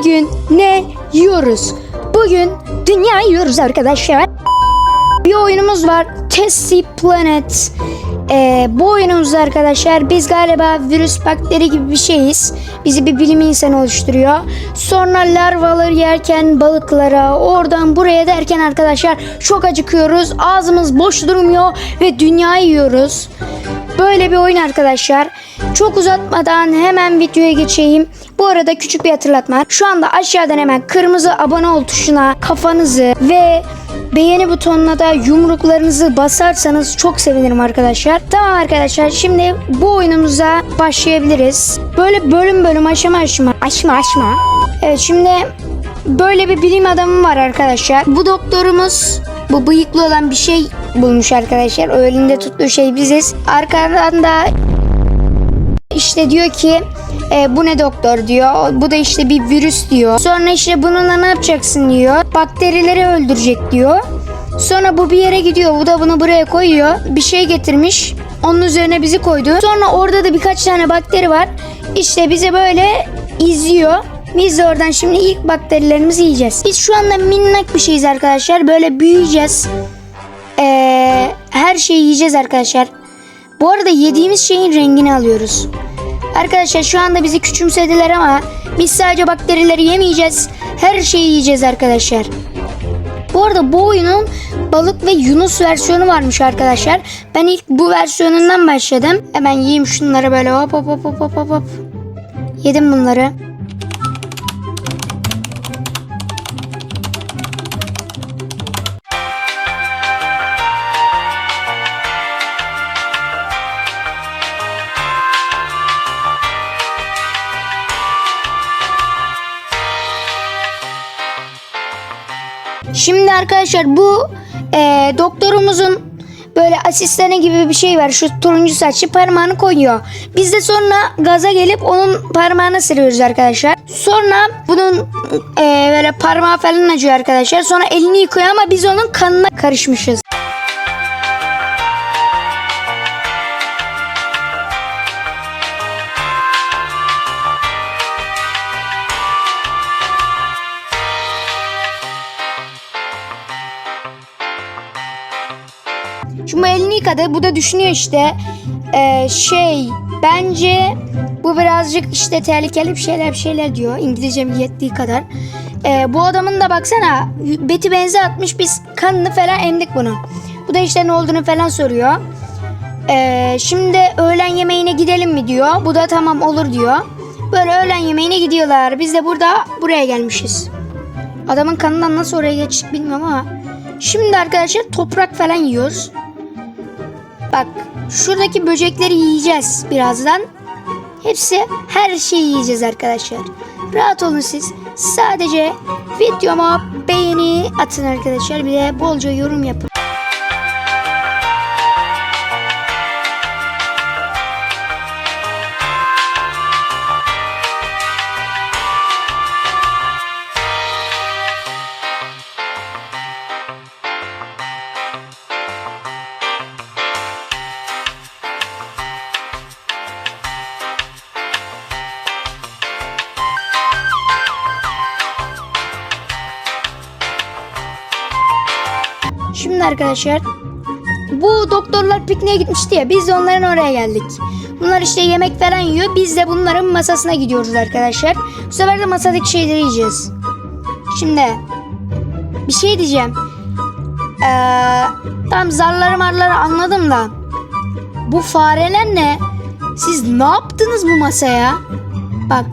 Bugün ne yiyoruz? Bugün dünya yiyoruz arkadaşlar. Bir oyunumuz var. Tessie Planet. Ee, bu oyunumuzda arkadaşlar biz galiba virüs bakteri gibi bir şeyiz. Bizi bir bilim insanı oluşturuyor. Sonra larvaları yerken balıklara oradan buraya derken arkadaşlar çok acıkıyoruz. Ağzımız boş durmuyor ve dünyayı yiyoruz. Böyle bir oyun arkadaşlar. Çok uzatmadan hemen videoya geçeyim. Bu arada küçük bir hatırlatma. Şu anda aşağıdan hemen kırmızı abone ol tuşuna kafanızı ve beğeni butonuna da yumruklarınızı basarsanız çok sevinirim arkadaşlar. Tamam arkadaşlar şimdi bu oyunumuza başlayabiliriz. Böyle bölüm bölüm aşama aşama aşma aşma. Evet şimdi böyle bir bilim adamı var arkadaşlar. Bu doktorumuz bu bıyıklı olan bir şey bulmuş arkadaşlar. O elinde tuttuğu şey biziz. Arkadan da işte diyor ki e, bu ne doktor diyor. Bu da işte bir virüs diyor. Sonra işte bununla ne yapacaksın diyor. Bakterileri öldürecek diyor. Sonra bu bir yere gidiyor. Bu da bunu buraya koyuyor. Bir şey getirmiş. Onun üzerine bizi koydu. Sonra orada da birkaç tane bakteri var. İşte bizi böyle izliyor. Biz de oradan şimdi ilk bakterilerimizi yiyeceğiz. Biz şu anda minnak bir şeyiz arkadaşlar. Böyle büyüyeceğiz. Ee, her şeyi yiyeceğiz arkadaşlar. Bu arada yediğimiz şeyin rengini alıyoruz. Arkadaşlar şu anda bizi küçümsediler ama biz sadece bakterileri yemeyeceğiz. Her şeyi yiyeceğiz arkadaşlar. Bu arada bu oyunun balık ve yunus versiyonu varmış arkadaşlar. Ben ilk bu versiyonundan başladım. Hemen yiyeyim şunları böyle hop hop hop hop hop hop. Yedim bunları. Şimdi arkadaşlar bu e, doktorumuzun böyle asistanı gibi bir şey var. Şu turuncu saçlı parmağını koyuyor. Biz de sonra gaza gelip onun parmağını sürüyoruz arkadaşlar. Sonra bunun e, böyle parmağı falan acıyor arkadaşlar. Sonra elini yıkıyor ama biz onun kanına karışmışız. Şimdi elini yıkadı. Bu da düşünüyor işte. Ee, şey bence bu birazcık işte tehlikeli bir şeyler bir şeyler diyor. İngilizcem yettiği kadar. Ee, bu adamın da baksana beti benze atmış biz kanını falan emdik bunu. Bu da işte ne olduğunu falan soruyor. Ee, şimdi öğlen yemeğine gidelim mi diyor. Bu da tamam olur diyor. Böyle öğlen yemeğine gidiyorlar. Biz de burada buraya gelmişiz. Adamın kanından nasıl oraya geçtik bilmiyorum ama. Şimdi arkadaşlar toprak falan yiyoruz. Bak şuradaki böcekleri yiyeceğiz birazdan. Hepsi her şeyi yiyeceğiz arkadaşlar. Rahat olun siz. Sadece videoma beğeni atın arkadaşlar. Bir de bolca yorum yapın. Şimdi arkadaşlar bu doktorlar pikniğe gitmişti ya biz de onların oraya geldik. Bunlar işte yemek falan yiyor. Biz de bunların masasına gidiyoruz arkadaşlar. Bu sefer de masadaki şeyleri yiyeceğiz. Şimdi bir şey diyeceğim. Ee, tam zarları marları anladım da. Bu fareler ne? Siz ne yaptınız bu masaya? Bak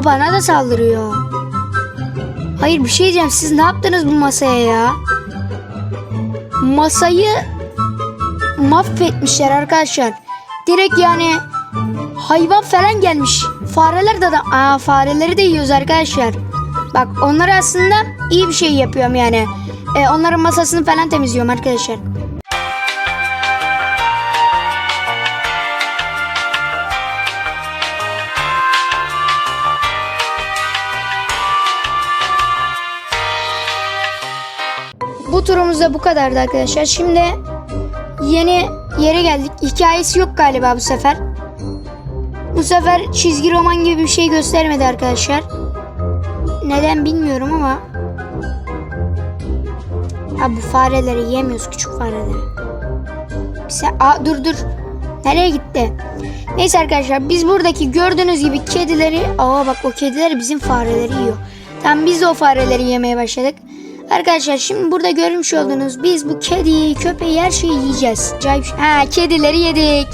o bana da saldırıyor. Hayır bir şey diyeceğim. Siz ne yaptınız bu masaya ya? Masayı mahvetmişler arkadaşlar. Direkt yani hayvan falan gelmiş. Fareler de, de aa fareleri de yiyoruz arkadaşlar. Bak onlar aslında iyi bir şey yapıyorum yani. Ee, onların masasını falan temizliyorum arkadaşlar. Turumuz da bu kadardı arkadaşlar. Şimdi yeni yere geldik. Hikayesi yok galiba bu sefer. Bu sefer çizgi roman gibi bir şey göstermedi arkadaşlar. neden bilmiyorum ama Ha bu fareleri yemiyoruz küçük fareleri. Sen, aa, dur dur. Nereye gitti? Neyse arkadaşlar biz buradaki gördüğünüz gibi kedileri aa bak o kediler bizim fareleri yiyor. Tamam biz de o fareleri yemeye başladık. Arkadaşlar şimdi burada görmüş olduğunuz biz bu kediyi, köpeği her şeyi yiyeceğiz. Acayip Ha kedileri yedik.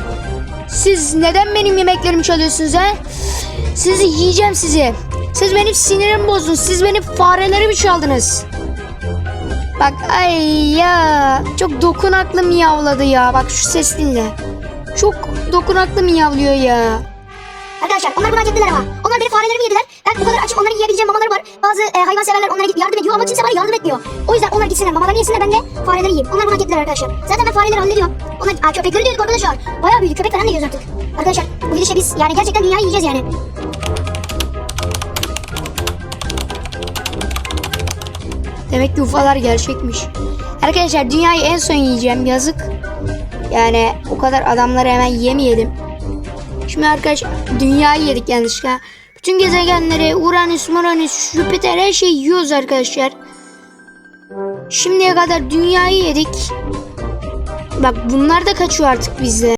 Siz neden benim yemeklerimi çalıyorsunuz ha? Sizi yiyeceğim sizi. Siz benim sinirimi bozdunuz. Siz benim farelerimi çaldınız. Bak ay ya çok dokunaklı miyavladı ya. Bak şu ses dinle. Çok dokunaklı miyavlıyor ya. Arkadaşlar onlar bunu hak ettiler ama. Onlar benim farelerimi yediler. Ben bu kadar açım onları yiyebileceğim mamaları var. Bazı e, hayvanseverler onlara gidip yardım ediyor ama kimse bana yardım etmiyor. O yüzden onlar gitsinler mamalarını yesinler ben de fareleri yiyeyim. Onlar bunu hak ettiler arkadaşlar. Zaten ben fareleri hallediyorum. Onlar, aa, köpekleri diyorduk arkadaşlar. Bayağı büyüdü köpek falan da yiyoruz artık. Arkadaşlar bu gidişle biz yani gerçekten dünyayı yiyeceğiz yani. Demek ki ufalar gerçekmiş. Arkadaşlar dünyayı en son yiyeceğim yazık. Yani o kadar adamları hemen yemeyelim. Şimdi arkadaşlar dünyayı yedik yanlışlıkla. Bütün gezegenleri Uranüs, Uranüs, Jüpiter her şeyi yiyoruz arkadaşlar. Şimdiye kadar dünyayı yedik. Bak bunlar da kaçıyor artık bizde.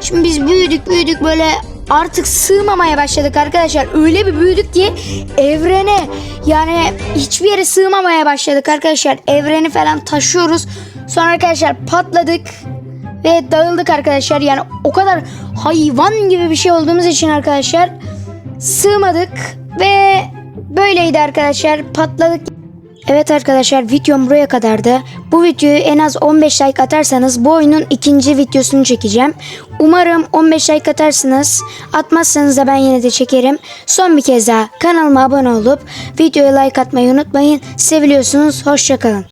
Şimdi biz büyüdük büyüdük böyle artık sığmamaya başladık arkadaşlar. Öyle bir büyüdük ki evrene yani hiçbir yere sığmamaya başladık arkadaşlar. Evreni falan taşıyoruz. Sonra arkadaşlar patladık ve dağıldık arkadaşlar. Yani o kadar hayvan gibi bir şey olduğumuz için arkadaşlar sığmadık ve böyleydi arkadaşlar. Patladık. Evet arkadaşlar videom buraya kadardı. Bu videoyu en az 15 like atarsanız bu oyunun ikinci videosunu çekeceğim. Umarım 15 like atarsınız. Atmazsanız da ben yine de çekerim. Son bir kez daha kanalıma abone olup videoya like atmayı unutmayın. Seviliyorsunuz. Hoşçakalın.